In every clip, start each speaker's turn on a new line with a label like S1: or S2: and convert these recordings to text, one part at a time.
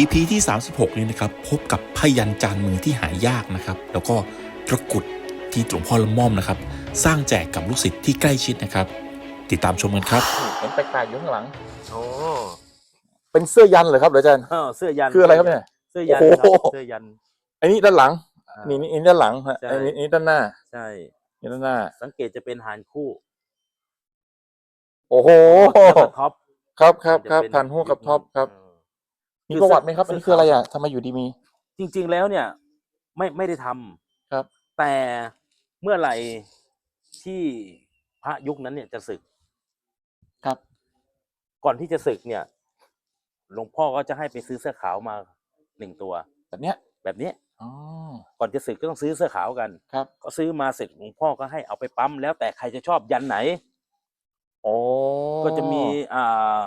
S1: EP ที่ 36 นี้นะครับ พบกับพยันจานมือที่หายากนะครับ แล้วก็ตระกรุดที่หลวงพ่อละม่อมนะครับ สร้างแจกกับลูกศิษย์ที่ใกล้ชิดนะครับ ติดตามชมกันครับ
S2: เห็นแปลกๆอยู่ข้างหลัง
S3: โอ้
S2: เป็นเสื้อยันเหรอครับเหรออาจารย์
S3: เออเสื้อยัน
S2: คืออะไรครับเนี่ย
S3: เสื้อยัน
S2: โอ้
S3: ครับ
S2: โห
S3: เสื้อยัน
S2: อันนี้ด้านหลัง
S3: อ่า
S2: นี่นี่อันนี้ด้านหลังฮะ
S3: ใช่
S2: อันนี้อันนี้ด้านหน้า
S3: ใช่
S2: นี่ด้านหน้า
S3: สังเกตจะเป็นหานคู่
S2: โอ้โห
S3: แล้วก็ท็อป
S2: ครับครับครับ
S3: จะเป็
S2: ทานหู้กับท็อปครับ
S3: เออ
S2: มี
S3: คือ
S2: ประวัติไหมครับ
S3: เสื้
S2: อัน
S3: อ
S2: นี้คืออะไรอะทำไมอยู่ดีมี
S3: จริง ๆ แล้วเนี่ย ไม่ไม่ได้ทำ
S2: ครับ
S3: แต่เมื่อไหร่ที่พระยุคนั้นเนี่ยจะศึก
S2: ครับ
S3: ก่อนที่จะศึกเนี่ย หลวงพ่อก็จะให้ไปซื้อเสื้อขาวมาหนึ่งตัว
S2: แบบเนี้ย
S3: แบบเนี้ย
S2: อ๋อ
S3: ก่อนจะศึกก็ต้องซื้อเสื้อขาวกัน
S2: ครับ
S3: ก็ซื้อมาเสร็จหลวงพ่อก็ให้เอาไปปั๊มแล้วแต่ใครจะชอบยันไหน
S2: โอ้
S3: ก็จะมีอ่า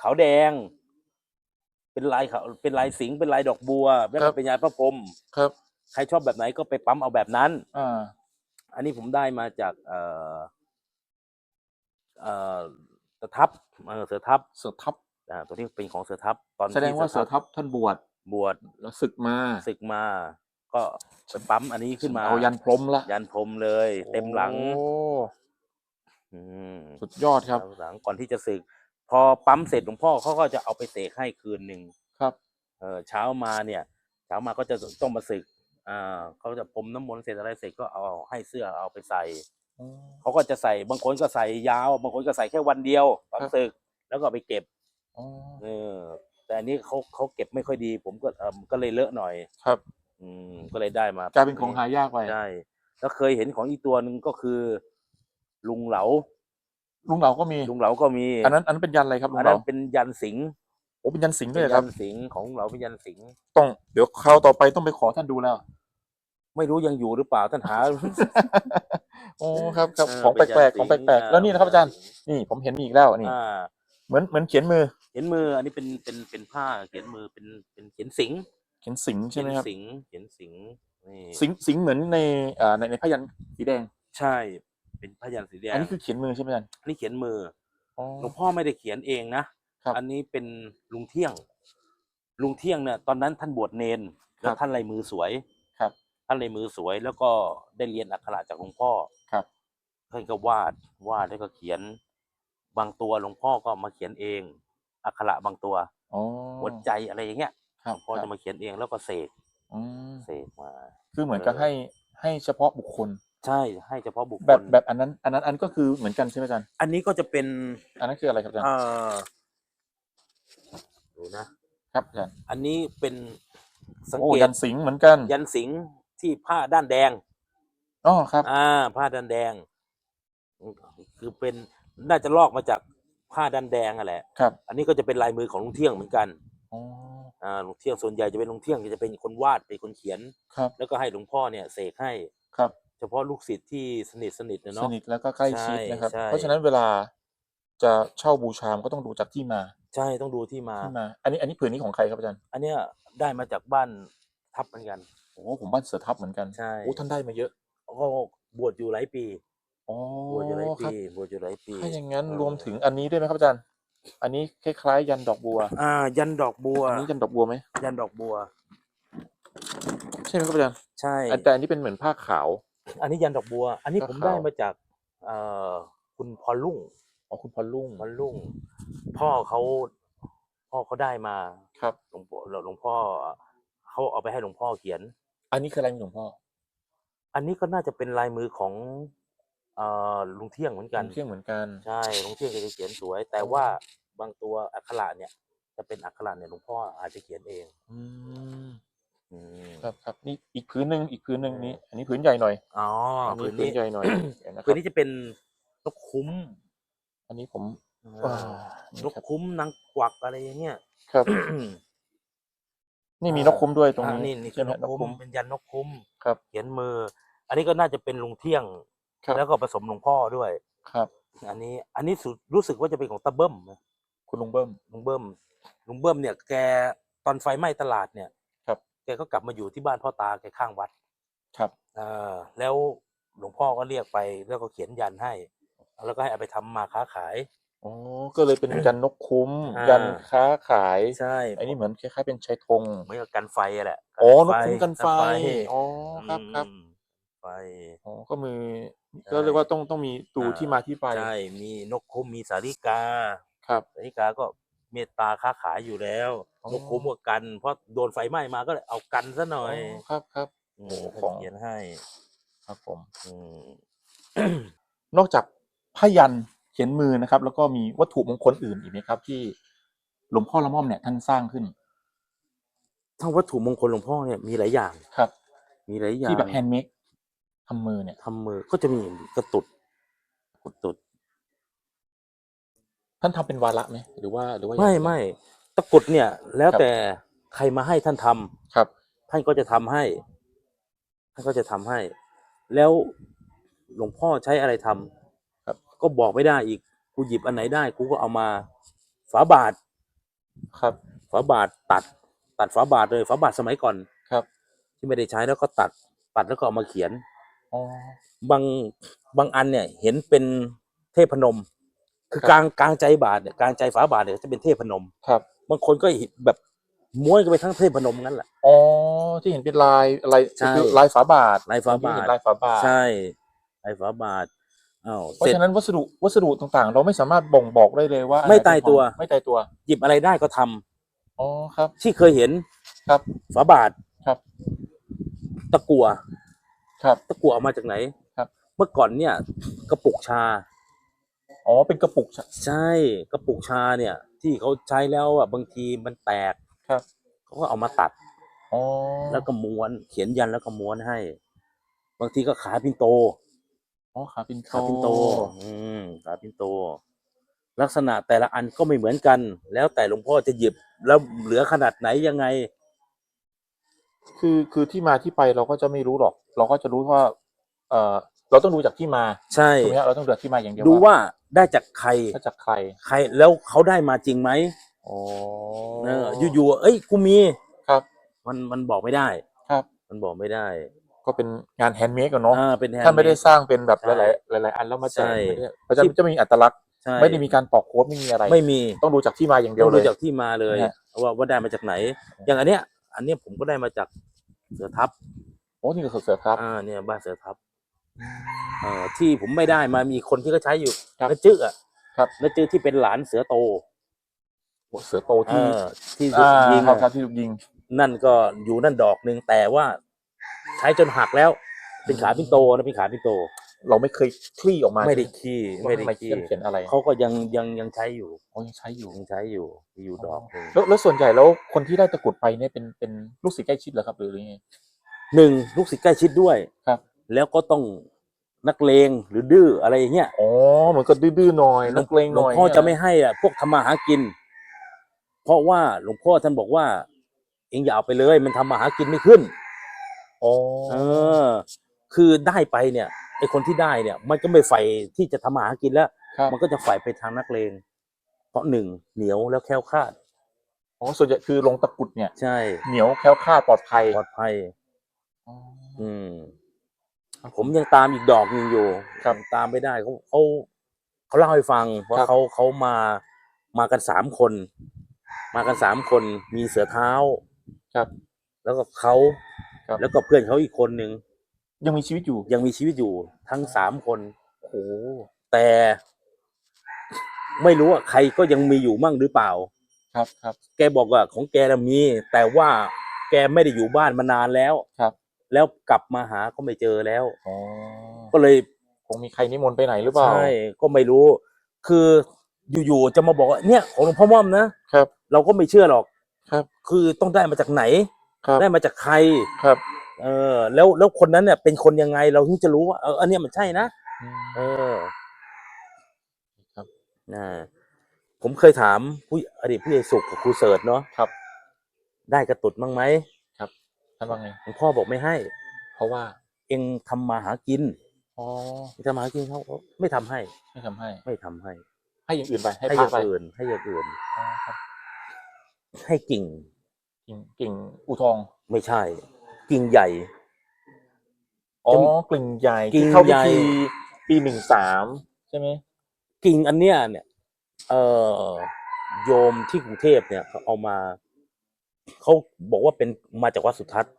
S3: ขาวแดง เป็นลายขาวเป็นลายสิงห์เป็นลายดอกบัวแล้วก็เป็นยายพระพรหม
S2: ครับ
S3: ใครชอบแบบไหนก็ไปปั๊มเอาแบบนั้น
S2: อ่า
S3: อันนี้ผมได้มาจากเอ่อเอ่อเสือทับเออเสือทับ
S2: เสือทับ
S3: อ่าตัวนี้เป็นของเสือทับตอน
S2: แสดงว่า
S3: ที่
S2: เสือทับท่านบวช
S3: บวช
S2: แล้วศึกมา
S3: ศึกมา ก็ไปปั๊มอันนี้ขึ้นมา
S2: เอายันพรหมละ
S3: ยันพรหมเลย เต็มหลัง
S2: โอ้
S3: อืม
S2: สุดยอดครับ
S3: หลังก่อนที่จะศึก พอปั๊มเสร็จหลวงพ่อเขาก็จะเอาไปเสกให้คืนหนึ่ง
S2: ครับ
S3: เออเช้ามาเนี่ย เช้ามาก็จะต้องมาศึกอ่าเขาจะพรมน้ำมนต์เสร็จอะไรเสร็จก็เอาให้เสื้อเอาไปใส่
S2: อ๋อ
S3: เขาก็จะใส่บางคนก็ใส่ยาว บางคนก็ใส่แค่วันเดียวตอน
S2: ครับ
S3: ศึกแล้วก็เอาไปเก็บ
S2: อ๋อ
S3: เออ แต่อันนี้เขาเขาเก็บไม่ค่อยดี ผมก็เออก็เลยเลอะหน่อย
S2: ครับ
S3: อืมก็เลยได้มาก
S2: ลายเป็นของหายากไป
S3: ใช่แล้วเคยเห็นของอีกตัวหนึ่งก็คือ ลุงเหลา
S2: ลุงเหลาก็มี
S3: ลุงเหลาก็มี
S2: อันนั้นอันนั้นเป็นยันอะไรครับลุ
S3: อั
S2: ง
S3: น
S2: เห
S3: นั้
S2: ลาน
S3: เป็นยันสิงห์
S2: โอ้เป็นยันสิงห์ด้
S3: เป็
S2: วย
S3: น
S2: เหรอค
S3: ยั
S2: รับ
S3: นสิงห์ของลุงเหลาเป็นยันสิงห์
S2: ต้องเดี๋ยวคราวต่อไปต้องไปขอท่านดูแล้ว
S3: ไม่รู้ยังอยู่หรือเปล่าท่านหา
S2: โอ้ครับครับ
S3: เออ
S2: ของแป
S3: เป็นยั
S2: ล
S3: น
S2: กๆของ
S3: สิงห์
S2: แปลกๆแล้วนี่นะครับอาจารย์
S3: อ่
S2: นี่ผมเห็นมีอีกแล้วนี่
S3: อ่า
S2: เหมือนเหมือนเขียนมือ
S3: เขียนมืออันนี้เป็นเป็นเป็นผ้าเขียนมือเป็นเป็นเขียนสิงห์
S2: เขียนสิงห์ใช่ไหมครับ
S3: เขียนสิงห์เขียนสิงห์นี่
S2: สิงห์สิงห์เหมือนในอ่าในในพยัญชนะสีแดง
S3: ใช่ เป็นพยัญชนะสีแดง
S2: อันนี้คือเขียนมือใช่ไหมอาจารย์
S3: อันนี้เขียนมือ
S2: อ๋อ
S3: หลวงพ่อไม่ได้เขียนเองนะครับอันนี้เป็นลุงเที่ยง ลุงเที่ยงเนี่ยตอนนั้นท่านบวชเนนแล้วท่านลายมือสวย
S2: ครับ
S3: ท่านลายมือสวย แล้วก็ได้เรียนอักขระจากหลวงพ่อ
S2: ครับ
S3: ท่านก็วาดวาดแล้วก็เขียนบางตัวหลวงพ่อก็มาเขียนเอง อักขระบางตัว
S2: อ๋อ
S3: หัวใจอะไรอย่างเงี้ย
S2: ครั
S3: ห
S2: บ
S3: ลวงพ่อ
S2: ครั
S3: จะ
S2: บ
S3: มาเขียนเองแล้วก็เสก
S2: อืม
S3: เสกมา
S2: คือเหมือนกับ
S3: เออ
S2: ให้ให้เฉพาะบุคคล
S3: ใช่ให้เฉพาะบุคคล
S2: แบบแบบอันนั้น อันนั้นอันก็คือเหมือนกันใช่ไหมอาจารย์
S3: อันนี้ก็จะเป็น
S2: อันนั้นคืออะไรครับอาจารย์
S3: เอ่อดูนะ
S2: ครับอาจารย์
S3: อันนี้เป็นสัง
S2: โอ้
S3: เกต
S2: ยันสิงห์เหมือนกัน
S3: ยันสิงห์ที่ผ้าด้านแดง
S2: อ๋อครับ
S3: อ่าผ้าด้านแดง คือเป็นน่าจะลอกมาจากผ้าด้านแดงอะแหละ
S2: ครับ
S3: อันนี้ก็จะเป็นลายมือของลุงเที่ยงเหมือนกัน
S2: อ๋อ
S3: อ่าลุงเที่ยงส่วนใหญ่จะเป็นลุงเที่ยงจะเป็นคนวาดเป็นคนเขียน
S2: ครับ
S3: แล้วก็ให้หลวงพ่อเนี่ยเสกให้
S2: ครับ
S3: เฉพาะลูกศิษย์ที่สนิทสนิทนะ
S2: ส
S3: เนาะ
S2: นิทแล้วก็ใกล้ชิดนะครับ
S3: ใช่ใช่
S2: เพราะฉะนั้นเวลาจะเช่าบูชามนก็ต้องดูจากที่มา
S3: ใช่ต้องดูที่มา
S2: ที่มา อันนี้อันนี้ผืนนี้ของใครครับอาจารย์
S3: อันเนี้ยได้มาจากบ้านทับเหมือนกัน
S2: โอ้ผมบ้านเสือทับเหมือนกัน
S3: ใช่
S2: โอ้ท่านได้มาเยอะ
S3: ก็บวชอยู่หลายปี
S2: อ๋อบ
S3: วชอยู่หลาย
S2: ครั
S3: ปี
S2: บ
S3: บวชอยู่หลายปี
S2: ถ้าอย่างนั้น
S3: เออ
S2: รวมถึงอันนี้ด้วยไหมครับอาจารย์ อันนี้คล้ายๆ ยันดอกบัว
S3: อ่า ยันดอกบัว
S2: อันนี้ยันดอกบัวไหม
S3: ยันดอกบัว
S2: ใช่ไหมครับอาจารย์
S3: ใช่
S2: อันแต่อันนี้เป็นเหมือนผ้าขาว
S3: อันนี้ยันดอกบัว อันนี้
S2: ก็
S3: ผม
S2: ขาว
S3: ได้มาจากเอ่อคุณพรลุ่ง
S2: อ๋อคุณพอลลุ่ง
S3: พรลุ่ง พ่อเขาพ่อเขาได้มา
S2: ครับ
S3: หลวงพ่อหลวงพ่อเขาเอาไปให้หลวงพ่อเขียน
S2: อันนี้คืออะไรหลวงพ่อ
S3: อันนี้ก็น่าจะเป็นลายมือของเอ่อลุงเที่ยงเหมือนกัน
S2: เที่ยงเหมือนกัน
S3: ใช่ลุงเที่ยงแกจะเขียนสวย แต่ว่าบางตัวอักขระเนี่ย จะเป็นอักขระเนี่ยหลวงพ่ออาจจะเขียนเอง
S2: อืม
S3: อืม
S2: ครับครับนี่อีกพื้นหนึ่งอีกพื้นหนึ่งนี้ อันนี้พื้นใหญ่หน่อย
S3: อ๋อ
S2: อัน
S3: ผื
S2: นี้
S3: น
S2: พื้น
S3: นี้
S2: ใหญ่หน่อยเดี๋ยวนะค
S3: ผื
S2: รั
S3: น
S2: บ
S3: นี้จะเป็นนกคุ้ม
S2: อันนี้ผม
S3: อ่
S2: ว้าานี่
S3: นก
S2: ครับ
S3: คุ้มนางกวักอะไรอย่างเงี้ย
S2: ครับ นี่มีนกคุ้มด้วยตรง
S3: อ่า
S2: นี้
S3: นี่นี่คื
S2: ใช่
S3: อ
S2: ไหม
S3: นก
S2: นก
S3: คุ้
S2: คุ้
S3: ม
S2: ม
S3: เป็นยันนกคุ้ม
S2: ครับ
S3: เขียนมือ อันนี้ก็น่าจะเป็นลุงเที่ยง
S2: ครับ
S3: แล้วก็ผสมหลวงพ่อด้วย
S2: ครับ
S3: อันนี้ อันนี้สุดรู้สึกว่าจะเป็นของตาเบิ้มนะ
S2: คุณลุงเบิ้ม
S3: ลุงเบิ้มลุงเบิ้มเนี่ยแกตอนไฟไหม้ตลาดเนี่ย
S2: ครับ
S3: แกก็กลับมาอยู่ที่บ้านพ่อตาแกข้างวัด
S2: ครับ
S3: เออแล้วหลวงพ่อก็เรียกไปแล้วก็เขียนยันให้ แล้วก็ให้เอาไปทำมาค้าขาย
S2: โอ้อ๋อ ก็เลยเป็นยันนกคุ้ม
S3: อ่า
S2: ยันค้าขาย
S3: ใช่
S2: อันนี้เหมือนคล้ายๆเป็นชายธง
S3: เหมือนกับกันไฟอะแหละ
S2: อ๋อนกคุ้มกันไฟ อ๋อ
S3: อืม
S2: ครับครับ
S3: ไฟ
S2: อ๋อ ก็มือ
S3: ใช่
S2: ก็เรียกว่าต้องต้องมีตู
S3: อ่า
S2: ที่มาที่ไป
S3: ใช่ มีนกคุ้ม มีสาริกา
S2: ครับ
S3: สาริกาก็ เมตตาค้าขายอยู่แล้ว
S2: อ๋อ
S3: นกคุ้มก็กัน เพราะโดนไฟไหม้มาก็เลยเอากันซะหน่อย
S2: ครับครับ
S3: อืม
S2: โอ้
S3: ท่าน
S2: ของ
S3: เขียนให้
S2: ครับผม
S3: อืม
S2: นอกจากพยันเขียนมือนะครับ แล้วก็มีวัตถุมงคลอื่นอีกไหมครับ ที่หลวงพ่อละม่อมเนี่ยท่านสร้างขึ้น
S3: ทั้งวัตถุมงคลหลวงพ่อเนี่ยมีหลายอย่าง
S2: ครับ
S3: มีหลายอย่าง
S2: ที่แบบแฮนด์เมดทำมือเนี่ย
S3: ทำมือก็จะมีกระตุดกระตุด
S2: ท่านทำเป็นวาระไหมหรือว่าหรือว่ายัง
S3: ไม่
S2: ง
S3: ไม่ตะกรุดเนี่ย แล้ว
S2: ครับ
S3: แต่ใครมาให้ท่านทำ
S2: ครับ
S3: ท่านก็จะทำให้ ท่านก็จะทำให้ แล้วหลวงพ่อใช้อะไรทำ
S2: ครับ
S3: ก็บอกไม่ได้อีกกูหยิบอันไหนได้กูก็เอามาฝาบาท
S2: ครับ
S3: ฝาบาทตัด ตัดฝาบาทเลยฝาบาทสมัยก่อน
S2: ครับ
S3: ที่ไม่ได้ใช้แล้วก็ตัด ตัดแล้วก็เอามาเขียน
S2: อ๋อบา
S3: งบางอันเนี่ย เห็นเป็นเทพนม คือกลางกลางใจบาทเนี่ยกลางใจฝาบาทเนี่ยจะเป็นเทพนม
S2: ครับ
S3: บางคนก็เห็นแบบม้วนกันไปทั้งเทพนมงั้นแหละ
S2: อ๋อที่เห็นเป็นลายอะไร
S3: ใช่
S2: คือลายฝาบาท
S3: ลายฝาบาท
S2: ที่เห็นลายฝาบาท
S3: ใช่ไอ้ฝาบาทอ้าว
S2: เพราะ
S3: เสร็จ
S2: ฉะนั้นวัสดุวัสดุต่างๆ เราไม่สามารถบ่งบอกได้เลยว่า
S3: ไม่ตายตัว
S2: ไม่ตายตัว
S3: หยิบอะไรได้ก็ทำ
S2: อ๋อครับ
S3: ที่เคยเห็น
S2: ครับ
S3: ฝาบาท
S2: ครับ
S3: ตะกัว
S2: ครับ
S3: ตะกัวเอามาจากไหน
S2: ครับ
S3: เมื่อก่อนเนี่ย กระปุกชา
S2: อ๋อเป็นกระปุก
S3: ใช่กระปุกชาเนี่ย ที่เขาใช้แล้วอะบางทีมันแตก
S2: ครับ
S3: เขาก็เอามาตัด
S2: อ๋อ
S3: แล้วก็ม้วนเขียนยันแล้วก็ม้วนให้ บางทีก็ขาปินโต
S2: อ๋อขาปินโต
S3: ขาปินโต อืมขาปินโต ลักษณะแต่ละอันก็ไม่เหมือนกัน แล้วแต่หลวงพ่อจะหยิบแล้วเหลือขนาดไหนยังไง
S2: คือคือที่มาที่ไปเราก็จะไม่รู้หรอก เราก็จะรู้ว่า เออเราต้องดูจากที่มา
S3: ใช่
S2: ถูกไหมฮะเราต้องดูจากที่มาอย่างเดียว
S3: ดูว่าได้จากใคร
S2: ถ้าจากใคร
S3: ใครแล้วเขาได้มาจริงไหม
S2: อ๋อ
S3: เอออยู่ๆเอ้ยกูมี
S2: ครับ
S3: มันมันบอกไม่ได้
S2: ครับ
S3: มันบอกไม่ได้
S2: ก็เป็นงานแฮนด์เมดกันเนาะ
S3: อ่าเป็น
S2: ท่านไม่ได้
S3: handmade
S2: สร้างเป็นแบบ
S3: ใช่
S2: หลายๆหลาย ๆ อันแล้วมาแจก
S3: ใช่
S2: ไม่ได้เพราะฉะนั้นจะมีอัตลักษณ์
S3: ใช่
S2: ไม่ได้มีการตอกโค้ดไม่มีอะไร
S3: ไม่มี
S2: ต้องดูจากที่มาอย่างเดีย
S3: ต้
S2: ว
S3: อง
S2: เล
S3: ดู
S2: ย
S3: จากที่มาเลย
S2: นะฮะ
S3: ว่าว่าได้มาจากไหน อย่างอันเนี้ย อันเนี้ยผมก็ได้มาจากเสือทับ
S2: โอ้นี่ก็เสือครับ
S3: อ่าเนี่ยบ้านเสือทับ เอ่อที่ผมไม่ได้มามีคนที่เขาใช้อยู่
S2: ครับ
S3: น้าจื้ออะ
S2: ครับ
S3: น้าจื้อที่เป็นหลานเสือโต
S2: โอ้เสือโตที่
S3: เออที่
S2: อ่า
S3: ยิง
S2: ครับ
S3: อะ
S2: ครับที่ถูกยิง
S3: นั่นก็อยู่นั่นดอกหนึ่งแต่ว่าใช้จนหักแล้ว เป็นขาพินโตนะเป็นขาพินโต
S2: เราไม่เคยคลี่ออกมา
S3: ไม่ได้ขี้
S2: ว่า
S3: ไม่ได้
S2: ข้างใน
S3: ขี้
S2: เขียนอะไร
S3: เขาก็ยังยังยังใช้อยู่
S2: โอ้ยังใช้อยู่
S3: ยังใช้อยู่มีอยู่ดอกหนึ่ง
S2: แล้วแล้วส่วนใหญ่แล้วคนที่ได้ตะกรุดไปเนี่ยเป็นเป็นลูกศิษย์ใกล้ชิดเหรอครับหรือยังไง
S3: หนึ่งลูกศิษย์ใกล้ชิดด้วย
S2: ครับ
S3: แล้วก็ต้อง นักเลงหรือดื้ออะไรอย่างเงี้ย
S2: อ๋อเหมือนก็ดื้อๆหน่อยนักเลง
S3: ห
S2: ห
S3: ลว
S2: น่
S3: ง
S2: อย
S3: พ่อ
S2: เนี่ย
S3: จะไม่ให้อะพวกทำมาหากิน เพราะว่าหลวงพ่อท่านบอกว่า เองอย่าเอาไปเลย มันทำมาหากินไม่ขึ้น
S2: อ๋อ
S3: เออ คือได้ไปเนี่ยไอคนที่ได้เนี่ย มันก็ไม่ใฝ่ที่จะทำมาหากินแล้ว
S2: ครับ
S3: มันก็จะใฝ่ไปทางนักเลง เพราะหนึ่งเหนียวแล้วแคล้วคลาด
S2: อ๋อส่วนใหญ่คือลงตะกรุดเนี่ย
S3: ใช่
S2: เหนียวแคล้วคลาดปลอดภัย
S3: ปลอดภัย
S2: อ๋ อ
S3: อืมผมยังตามอีกดอกหนึ่งอยู่
S2: ครับ
S3: ยังตามไม่ได้เขาเขาเขาเล่าให้ฟังว่า
S2: ครับ
S3: เขาเขามามากันสามคน มากันสามคนมีเสือเท้า
S2: ครับ
S3: แล้วก็เขา
S2: ครับ
S3: แล้วก็เพื่อนเขาอีกคนหนึ่ง
S2: ยังมีชีวิตอยู่
S3: ยังมีชีวิตอยู่ทั้งสามคน
S2: โอ้โห
S3: แต่ ไม่รู้ว่าใครก็ยังมีอยู่มั่งหรือเปล่า
S2: ครับครับ
S3: แกบอกว่าของแกน่ะมี แต่ว่าแกไม่ได้อยู่บ้านมานานแล้ว
S2: ครับ
S3: แล้วกลับมาหาก็ไม่เจอแล้ว
S2: อ๋อ
S3: ก็เลย
S2: คงมีใครนิมนต์ไปไหนหรือเปล่า
S3: ใช่ก็ไม่รู้ คืออยู่ๆจะมาบอกว่าเนี่ยของหลวงพ่อม่อมนะครับ เราก็ไม่เชื่อหรอก
S2: ครับ
S3: คือต้องได้มาจากไหน
S2: ครับ
S3: ได้มาจากใคร
S2: ครับ
S3: เออ แล้วแล้วคนนั้นเนี่ยเป็นคนยังไงเราถึงจะรู้ว่าเอออันเนี้ยมันใช่นะ
S2: อืม
S3: เออ
S2: ครับ
S3: นะผมเคยถามผู้อดีตผู้ใหญ่สุขกับครูเสิร์ชเนาะ
S2: ครับ
S3: ได้กระตุดมั้งไหม
S2: ท่านว่าไง
S3: หลวงพ่อบอกไม่ให้
S2: เพราะว่า
S3: เองทำมาหากิน
S2: อ๋อ
S3: ทำมาหากินเขาไม่ทำให้
S2: ไม่ทำให้
S3: ไม่ทำให้
S2: ให้อย่างอื่นไป ให้
S3: ให้
S2: พ
S3: อ
S2: ระ
S3: ย่าง
S2: ไป
S3: อื่น ให้อย่างอื่น
S2: อ๋อครับ
S3: ให้กิ่ง
S2: กิ่งกิ่งอูทอง
S3: ไม่ใช่ กิ่งใหญ่
S2: อ๋อ
S3: จะมี
S2: กลิ่งใหญ่
S3: กิ่
S2: ที่
S3: ง
S2: เข้า
S3: ให
S2: พิ
S3: ญ่
S2: ธีปีหนึ่งสามใช่ไหม
S3: กิ่งอันเนี้ยเนี่ย เอ่อโยมที่กรุงเทพเนี่ยเขาเอามา เขาบอกว่าเป็นมาจากวัดสุทัศน์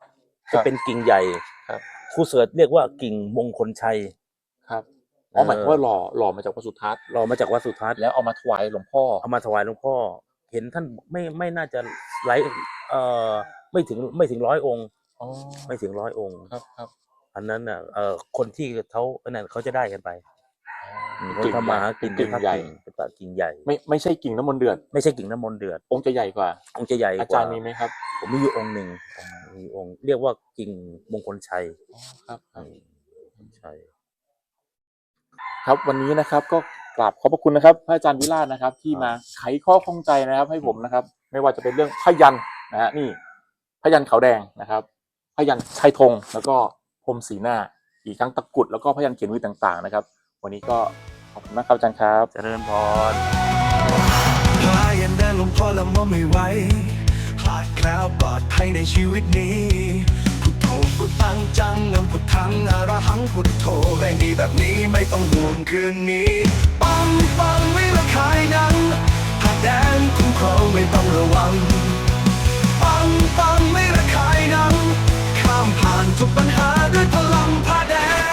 S2: ครั
S3: จะ
S2: บ
S3: เป็นกิ่งใหญ่
S2: ครับ
S3: ครูเสิร์ชเรียกว่ากิ่งมงคลชัย
S2: ครับอ๋อหมายความว่าหล่อหล่อมาจากพระสุทัศน์
S3: เรามาจากวัดสุทัศน์
S2: แล้วเอามาถวายหลวงพ่อ
S3: เอามาถวายหลวงพ่อ เห็นท่านไม่ไม่น่าจะไลฟ์เอ่อไม่ถึงไม่ถึงร้อยองค์
S2: อ๋อ
S3: ไม่ถึงร้อยองค์
S2: ครับครับ
S3: อันนั้นน่ะเอ่อคนที่เขาอันนั้นเขาจะได้กันไป เขา
S2: กิ่ง
S3: ทำมาหากิน
S2: กิ่ง
S3: เป็น
S2: ใหญ่
S3: กิ่งเป็นปะกิ่งใหญ่
S2: ไม่ไม่ใช่กิ่งน้ำมนต์เดือด
S3: ไม่ใช่กิ่งน้ำมนต์เดือด
S2: องค์จะใหญ่กว่า
S3: องค์จะใหญ่กว่า
S2: อาจารย์มีไหมครับ
S3: ผมมีอยู่องค์หนึ่งมีองค์ เรียกว่ากิ่งมงคลชัย
S2: อ๋อครับครับ
S3: ใช่
S2: ครับวันนี้นะครับก็กราบขอบพระคุณนะครับ พระอาจารย์วิราชนะครับ ที่มาไขข้อข้องใจนะครับ ให้ผมนะครับ ไม่ว่าจะเป็นเรื่องพยันนะฮะนี่พยันขาวแดงนะครับพยันไทยธงแล้วก็พรมสีหน้า อีกทั้งตะกรุดแล้วก็พยันเขียนมือต่าง ๆ นะครับันนี้ก็ขอบคุณมากครับอาจารย์ครับ
S3: เจริญพร
S4: พายันเดินลงพอละมไม่ไหวคาดแคล้วปลอดภัยในชีวิตนี้พุทโธพุทังจังนัพุทธังอารหังพุทโธแรงดีแบบนี้ไม่ต้องห่วงคืนนี้ปังปังไม่ระคายนังผักแดงคุ้มครองไม่ต้องระวังปังปังไม่ระคายนังข้ามผ่านทุกปัญหาด้วยพลังผ้าแดง